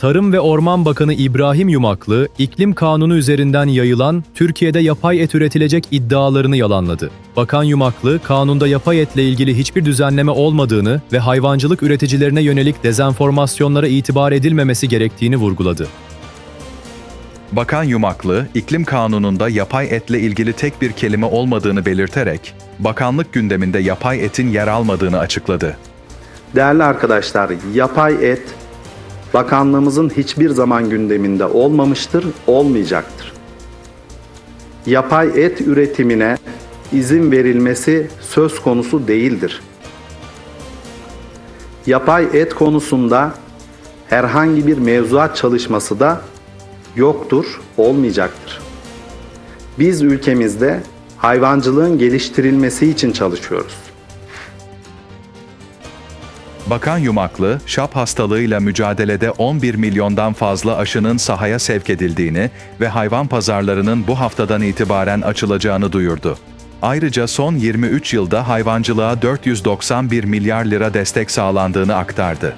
Tarım ve Orman Bakanı İbrahim Yumaklı, iklim kanunu üzerinden yayılan Türkiye'de yapay et üretilecek iddialarını yalanladı. Bakan Yumaklı, kanunda yapay etle ilgili hiçbir düzenleme olmadığını ve hayvancılık üreticilerine yönelik dezenformasyonlara itibar edilmemesi gerektiğini vurguladı. Bakan Yumaklı, iklim kanununda yapay etle ilgili tek bir kelime olmadığını belirterek, bakanlık gündeminde yapay etin yer almadığını açıkladı. Değerli arkadaşlar, yapay et bakanlığımızın hiçbir zaman gündeminde olmamıştır, olmayacaktır. Yapay et üretimine izin verilmesi söz konusu değildir. Yapay et konusunda herhangi bir mevzuat çalışması da yoktur, olmayacaktır. Biz ülkemizde hayvancılığın geliştirilmesi için çalışıyoruz. Bakan Yumaklı, şap hastalığıyla mücadelede 11 milyondan fazla aşının sahaya sevk edildiğini ve hayvan pazarlarının bu haftadan itibaren açılacağını duyurdu. Ayrıca son 23 yılda hayvancılığa 491 milyar lira destek sağlandığını aktardı.